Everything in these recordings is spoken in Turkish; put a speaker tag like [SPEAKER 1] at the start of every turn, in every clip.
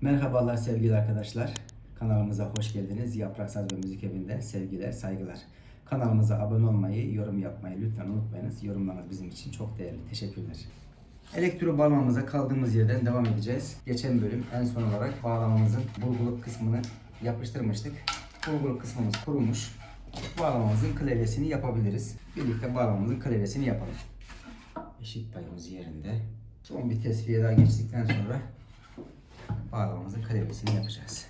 [SPEAKER 1] Merhabalar sevgili arkadaşlar. Kanalımıza hoş geldiniz. Yaprak Saz ve Müzik Evi'nden sevgiler, saygılar. Kanalımıza abone olmayı, yorum yapmayı lütfen unutmayınız. Yorumlarınız bizim için çok değerli. Teşekkürler. Elektro bağlamamıza kaldığımız yerden devam edeceğiz. Geçen bölüm en son olarak bağlamamızın bulguluk kısmını yapıştırmıştık. Bulguluk kısmımız kurumuş. Bağlamamızın klavyesini yapabiliriz. Birlikte bağlamamızın klavyesini yapalım. Eşit payımız yerinde. Son bir tesviye daha geçtikten sonra bağlamamızın klavyesini yapacağız.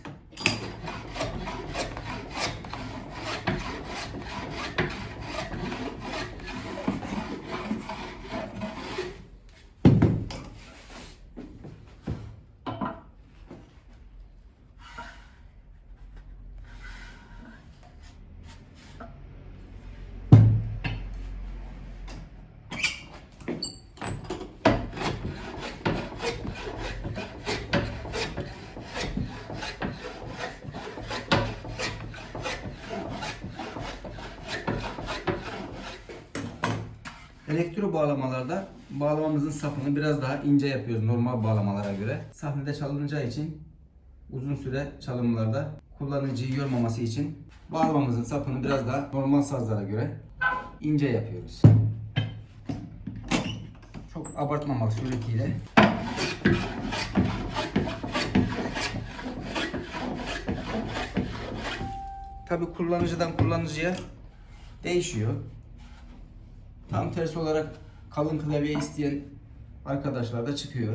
[SPEAKER 1] Elektro bağlamalarda bağlamamızın sapını biraz daha ince yapıyoruz normal bağlamalara göre. Sahnede çalınacağı için uzun süre çalımlarda kullanıcıyı yormaması için bağlamamızın sapını biraz daha normal sazlara göre ince yapıyoruz. Çok abartmamak suretiyle Tabi kullanıcıdan kullanıcıya değişiyor. Tam tersi olarak kalın klavye isteyen arkadaşlar da çıkıyor.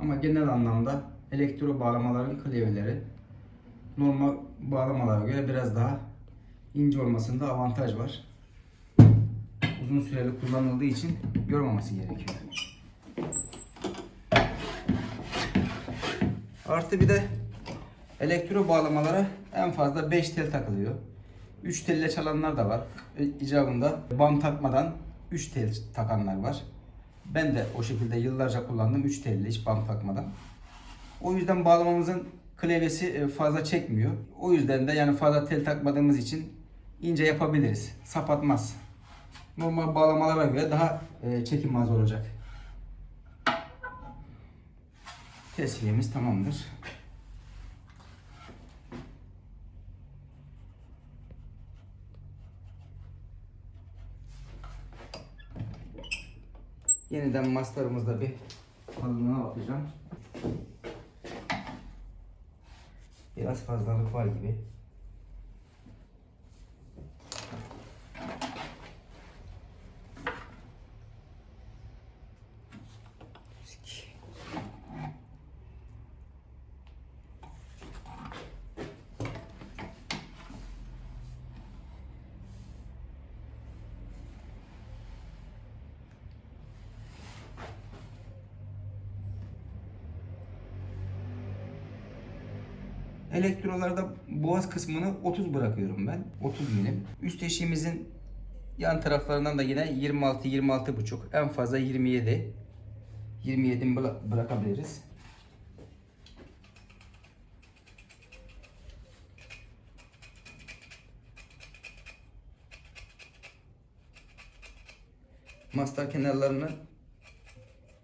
[SPEAKER 1] Ama genel anlamda elektro bağlamaların klavyeleri normal bağlamalara göre biraz daha ince olmasında avantaj var. Uzun süreli kullanıldığı için yormaması gerekiyor. Artı bir de elektro bağlamalara en fazla 5 tel takılıyor. 3 telle çalanlar da var. E, İcabında bam takmadan 3 tel takanlar var. Ben de o şekilde yıllarca kullandım 3 telli hiç bam takmadan. O yüzden bağlamamızın klavyesi e, fazla çekmiyor. O yüzden de yani fazla tel takmadığımız için ince yapabiliriz. Sapatmaz. Normal bağlamalara göre daha e, çekim az olacak. Tesviyemiz tamamdır. Yeniden mastarımızda bir kalınlığına bakacağım. Biraz fazlalık var gibi. Elektrolarda boğaz kısmını 30 bırakıyorum ben. 30 milim. Üst eşiğimizin yan taraflarından da yine 26 26 buçuk. En fazla 27. 27 bıra- bırakabiliriz. Mastar kenarlarını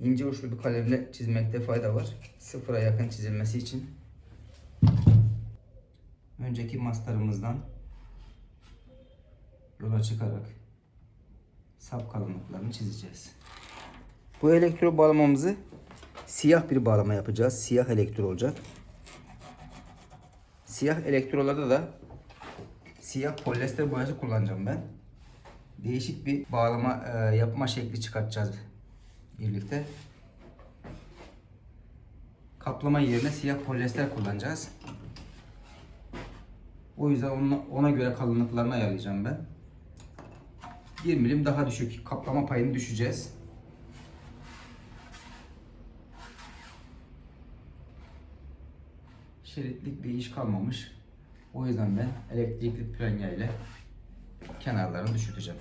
[SPEAKER 1] ince uçlu bir kalemle çizmekte fayda var. Sıfıra yakın çizilmesi için önceki mastarımızdan yola çıkarak sap kalınlıklarını çizeceğiz. Bu elektro bağlamamızı siyah bir bağlama yapacağız. Siyah elektro olacak. Siyah elektrolarda da siyah polyester boyası kullanacağım ben. Değişik bir bağlama e, yapma şekli çıkartacağız birlikte. Kaplama yerine siyah polyester kullanacağız. O yüzden ona, ona göre kalınlıklarını ayarlayacağım ben. 1 milim daha düşük. Kaplama payını düşeceğiz. Şeritlik bir iş kalmamış. O yüzden ben elektrikli prenya ile kenarlarını düşürteceğim.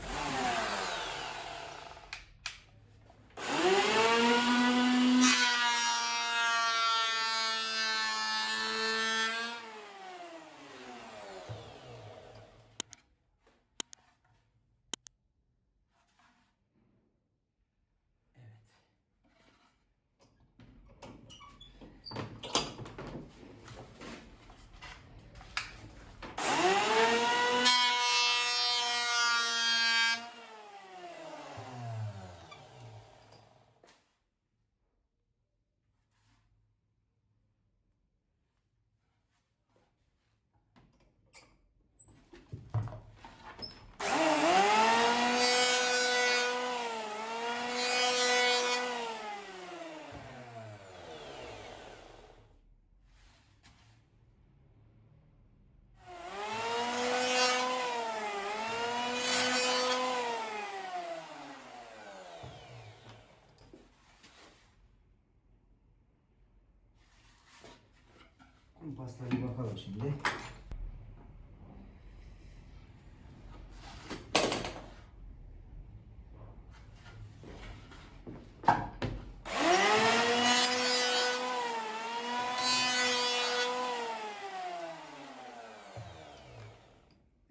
[SPEAKER 1] Kumpaslara bir bakalım şimdi.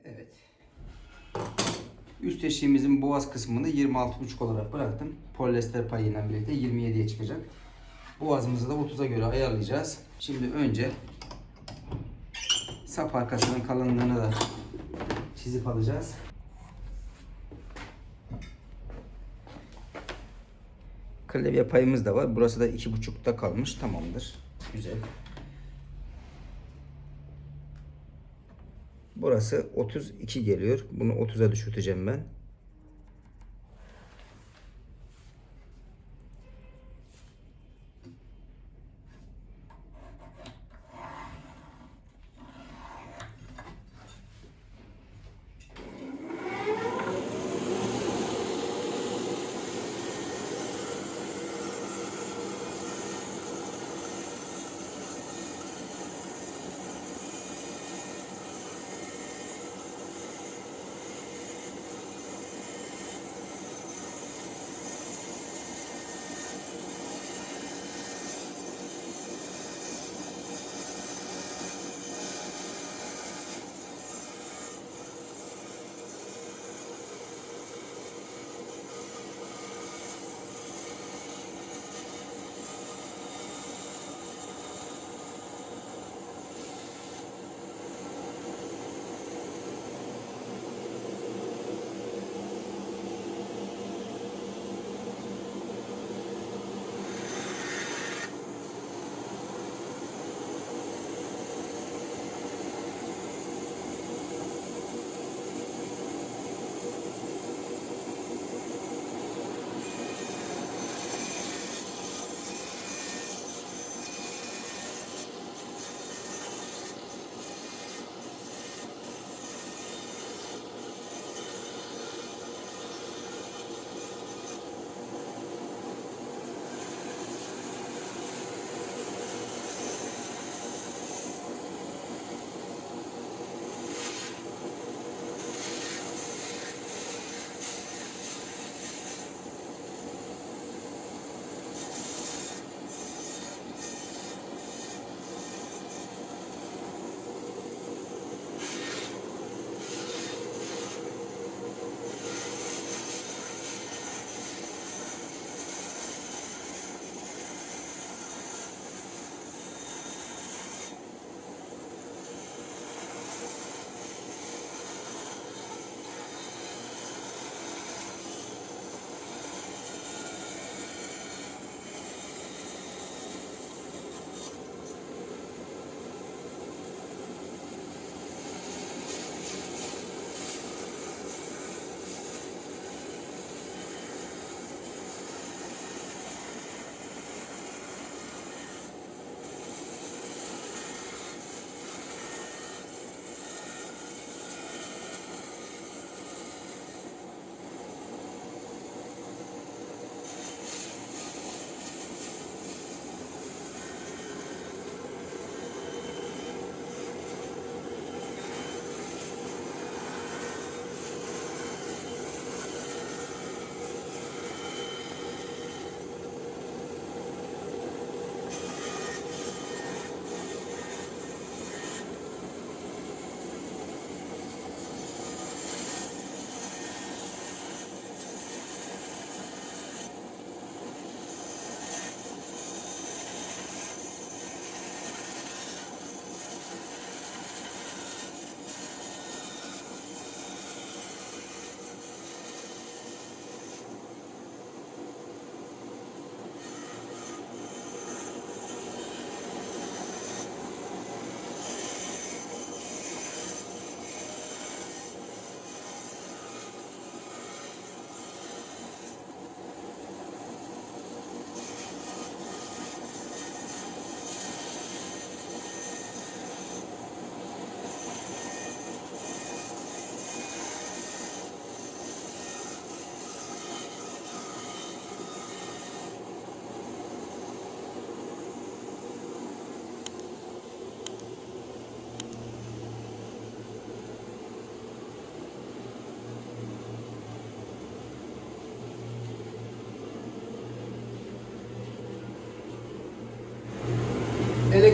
[SPEAKER 1] Evet. Üst eşiğimizin boğaz kısmını 26,5 olarak bıraktım. Polyester payıyla birlikte 27'ye çıkacak. Boğazımızı da 30'a göre ayarlayacağız. Şimdi önce sap arkasının kalınlığını da çizip alacağız. Klavye payımız da var. Burası da 2,5'ta kalmış. Tamamdır. Güzel. Burası 32 geliyor. Bunu 30'a düşürteceğim ben.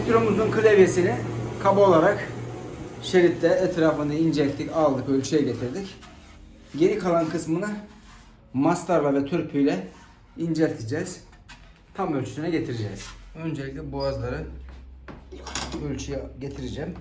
[SPEAKER 1] Elektromuzun klavyesini kaba olarak şeritte etrafını incelttik, aldık, ölçüye getirdik. Geri kalan kısmını mastarla ve törpüyle incelteceğiz. Tam ölçüsüne getireceğiz. Öncelikle boğazları ölçüye getireceğim.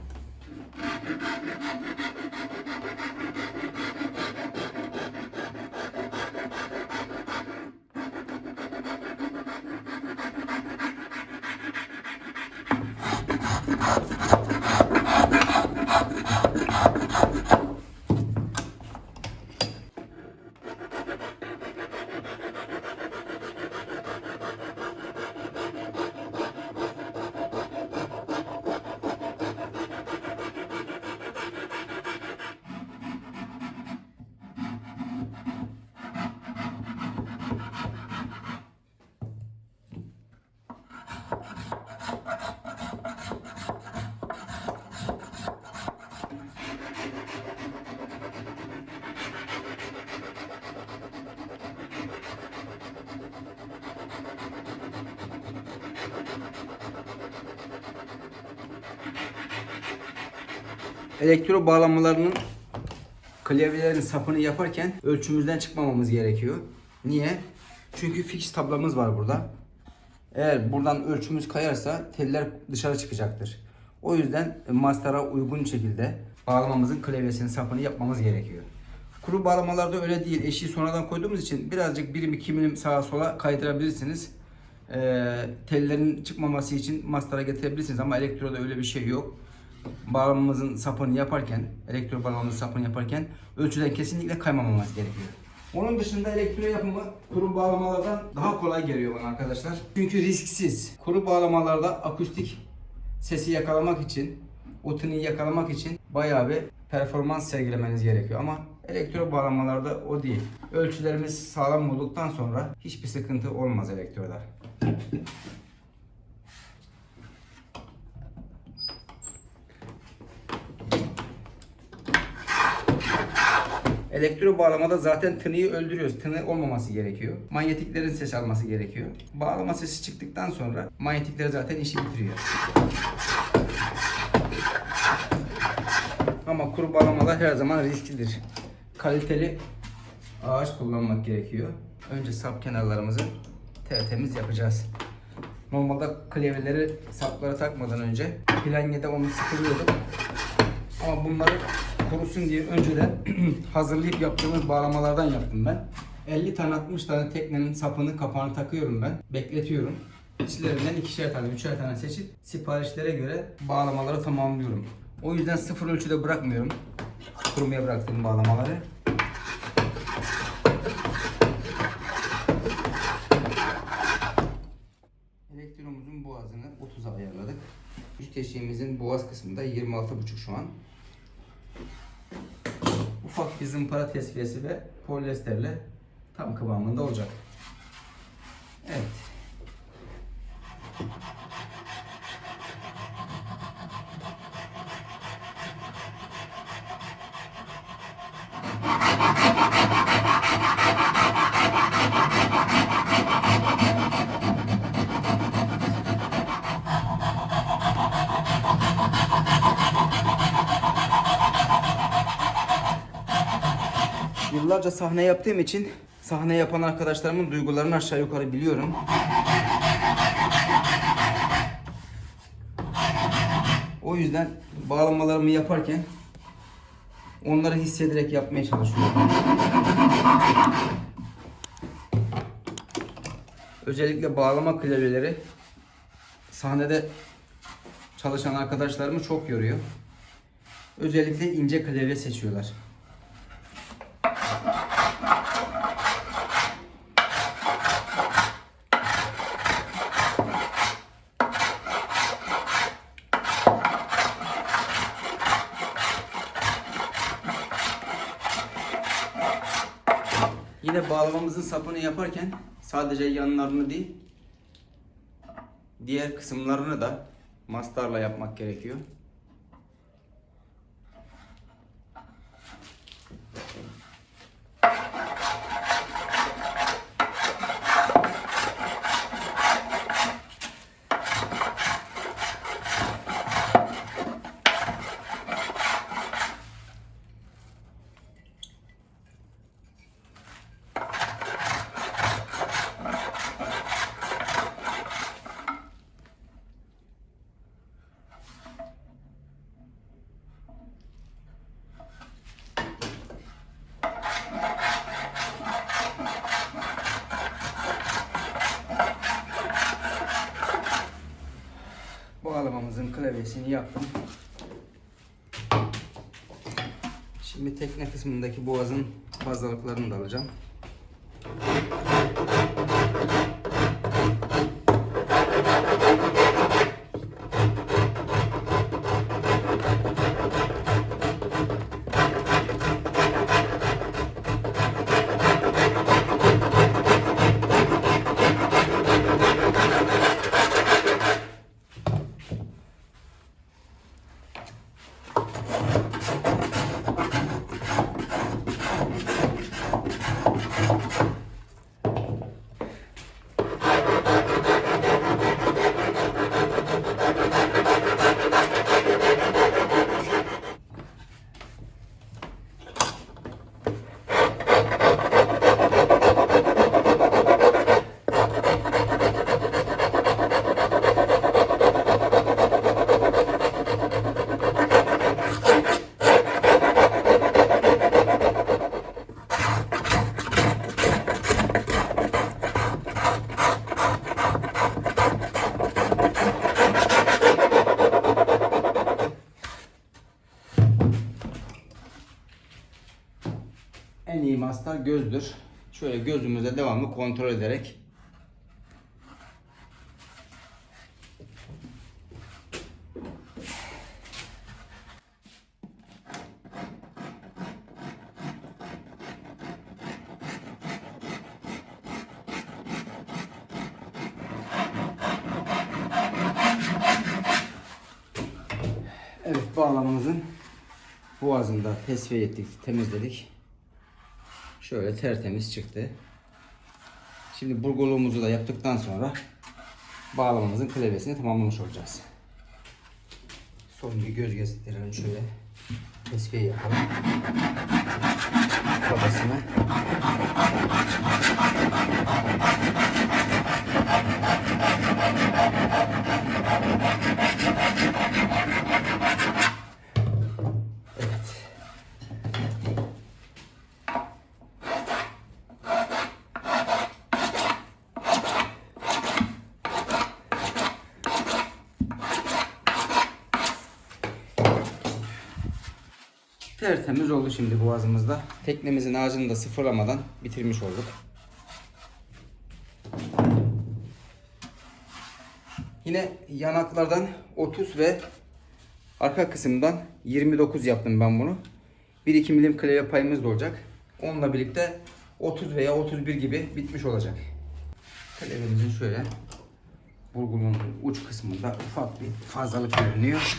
[SPEAKER 1] Elektro bağlamalarının klavyelerin sapını yaparken ölçümüzden çıkmamamız gerekiyor. Niye? Çünkü fix tablamız var burada. Eğer buradan ölçümüz kayarsa teller dışarı çıkacaktır. O yüzden master'a uygun şekilde bağlamamızın klavyesinin sapını yapmamız gerekiyor. Kuru bağlamalarda öyle değil. Eşiği sonradan koyduğumuz için birazcık birim iki milim sağa sola kaydırabilirsiniz. Ee, tellerin çıkmaması için master'a getirebilirsiniz ama elektroda öyle bir şey yok bağlamamızın sapını yaparken, elektro bağlamamızın sapını yaparken ölçüden kesinlikle kaymamamız gerekiyor. Onun dışında elektro yapımı kuru bağlamalardan daha kolay geliyor bana arkadaşlar. Çünkü risksiz. Kuru bağlamalarda akustik sesi yakalamak için, o tınıyı yakalamak için bayağı bir performans sergilemeniz gerekiyor ama elektro bağlamalarda o değil. Ölçülerimiz sağlam olduktan sonra hiçbir sıkıntı olmaz elektroda. Elektro bağlamada zaten tınıyı öldürüyoruz. Tını olmaması gerekiyor. Manyetiklerin ses alması gerekiyor. Bağlama sesi çıktıktan sonra manyetikler zaten işi bitiriyor. Ama kuru bağlamalar her zaman risklidir. Kaliteli ağaç kullanmak gerekiyor. Önce sap kenarlarımızı tertemiz yapacağız. Normalde klavyeleri saplara takmadan önce planyede onu sıkılıyorduk. Ama bunları kurusun diye önceden hazırlayıp yaptığımız bağlamalardan yaptım ben. 50 tane 60 tane teknenin sapını kapağını takıyorum ben. Bekletiyorum. İçlerinden ikişer tane, üçer tane seçip siparişlere göre bağlamaları tamamlıyorum. O yüzden sıfır ölçüde bırakmıyorum. Kurumaya bıraktığım bağlamaları. Elektromuzun boğazını 30'a ayarladık. Üst eşiğimizin boğaz kısmında 26,5 şu an. Ufak bir zımpara tesviyesi ve polyesterle tam kıvamında olacak. Evet. Yıllarca sahne yaptığım için sahne yapan arkadaşlarımın duygularını aşağı yukarı biliyorum. O yüzden bağlamalarımı yaparken onları hissederek yapmaya çalışıyorum. Özellikle bağlama klavyeleri sahnede çalışan arkadaşlarımı çok yoruyor. Özellikle ince klavye seçiyorlar. Yine bağlamamızın sapını yaparken sadece yanlarını değil diğer kısımlarını da mastarla yapmak gerekiyor. Klavyesini yaptım. Şimdi tekne kısmındaki boğazın fazlalıklarını da alacağım. En iyi mastar gözdür. Şöyle gözümüzde devamlı kontrol ederek Evet bağlamamızın boğazını da tesviye ettik, temizledik. Şöyle tertemiz çıktı. Şimdi burguluğumuzu da yaptıktan sonra bağlamamızın klavyesini tamamlamış olacağız. Son bir göz gezdirelim şöyle. Tesviye yapalım. Babasını. Evet. Tertemiz oldu şimdi boğazımızda. Teknemizin ağacını da sıfırlamadan bitirmiş olduk. Yine yanaklardan 30 ve arka kısımdan 29 yaptım ben bunu. 1-2 milim klavye payımız da olacak. Onunla birlikte 30 veya 31 gibi bitmiş olacak. Klavyemizin şöyle burgulunun uç kısmında ufak bir fazlalık görünüyor.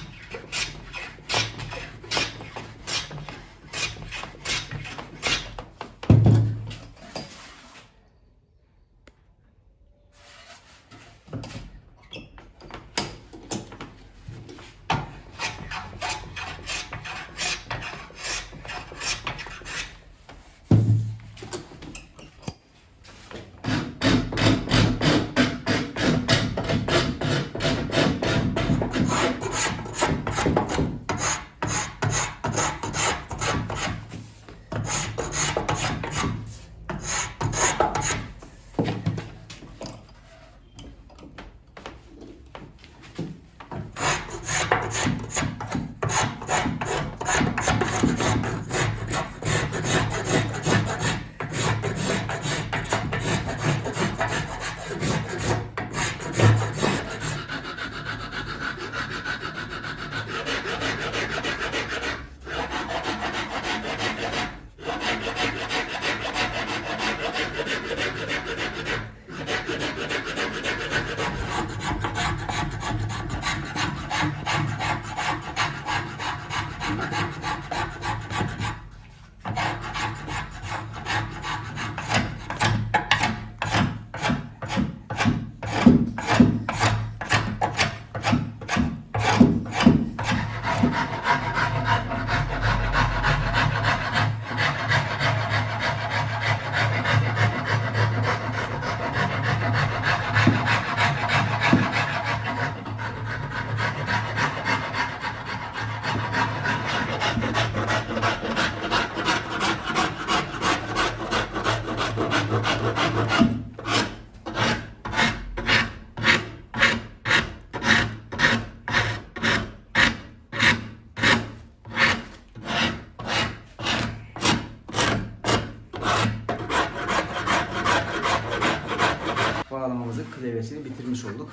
[SPEAKER 1] Levyesini bitirmiş olduk.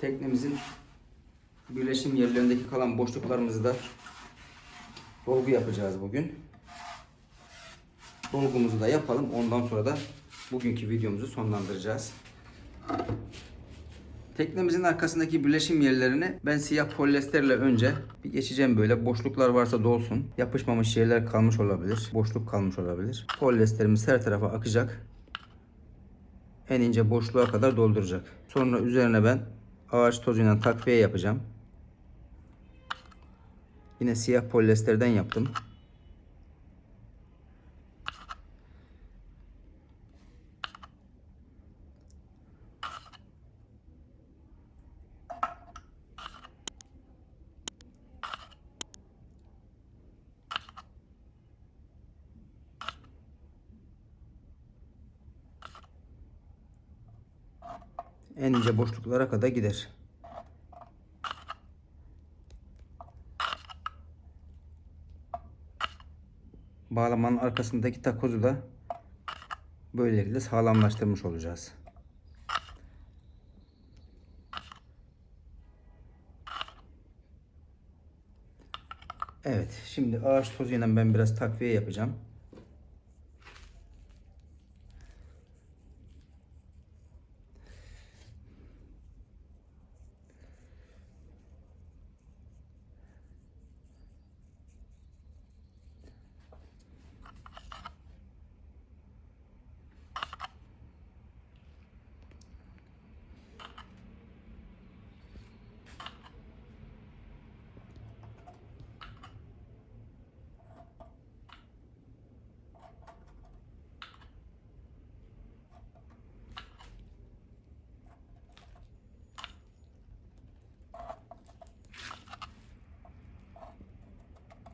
[SPEAKER 1] Teknemizin birleşim yerlerindeki kalan boşluklarımızı da dolgu yapacağız bugün. Dolgumuzu da yapalım. Ondan sonra da bugünkü videomuzu sonlandıracağız. Teknemizin arkasındaki birleşim yerlerini ben siyah polyesterle önce bir geçeceğim böyle. Boşluklar varsa dolsun. Yapışmamış yerler kalmış olabilir. Boşluk kalmış olabilir. Polyesterimiz her tarafa akacak. En ince boşluğa kadar dolduracak. Sonra üzerine ben ağaç tozuyla takviye yapacağım. Yine siyah polyesterden yaptım. En ince boşluklara kadar gider. Bağlamanın arkasındaki takozu da böylelikle sağlamlaştırmış olacağız. Evet, şimdi ağaç tozuyla ben biraz takviye yapacağım.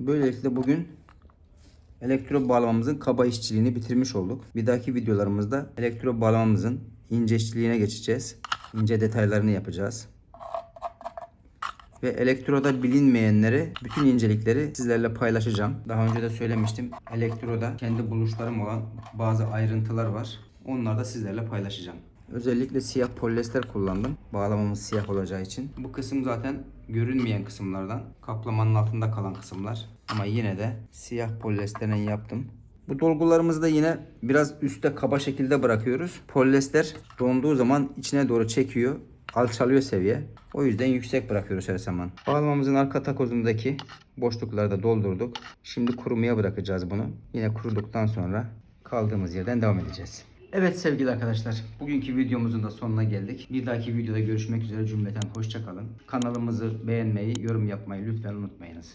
[SPEAKER 1] Böylelikle bugün elektro bağlamamızın kaba işçiliğini bitirmiş olduk. Bir dahaki videolarımızda elektro bağlamamızın ince işçiliğine geçeceğiz. İnce detaylarını yapacağız. Ve elektroda bilinmeyenleri, bütün incelikleri sizlerle paylaşacağım. Daha önce de söylemiştim. Elektroda kendi buluşlarım olan bazı ayrıntılar var. Onları da sizlerle paylaşacağım. Özellikle siyah polyester kullandım. Bağlamamız siyah olacağı için. Bu kısım zaten görünmeyen kısımlardan. Kaplamanın altında kalan kısımlar. Ama yine de siyah polyesterden yaptım. Bu dolgularımızı da yine biraz üstte kaba şekilde bırakıyoruz. Polyester donduğu zaman içine doğru çekiyor. Alçalıyor seviye. O yüzden yüksek bırakıyoruz her zaman. Bağlamamızın arka takozundaki boşlukları da doldurduk. Şimdi kurumaya bırakacağız bunu. Yine kuruduktan sonra kaldığımız yerden devam edeceğiz. Evet sevgili arkadaşlar, bugünkü videomuzun da sonuna geldik. Bir dahaki videoda görüşmek üzere cümleten hoşçakalın. Kanalımızı beğenmeyi, yorum yapmayı lütfen unutmayınız.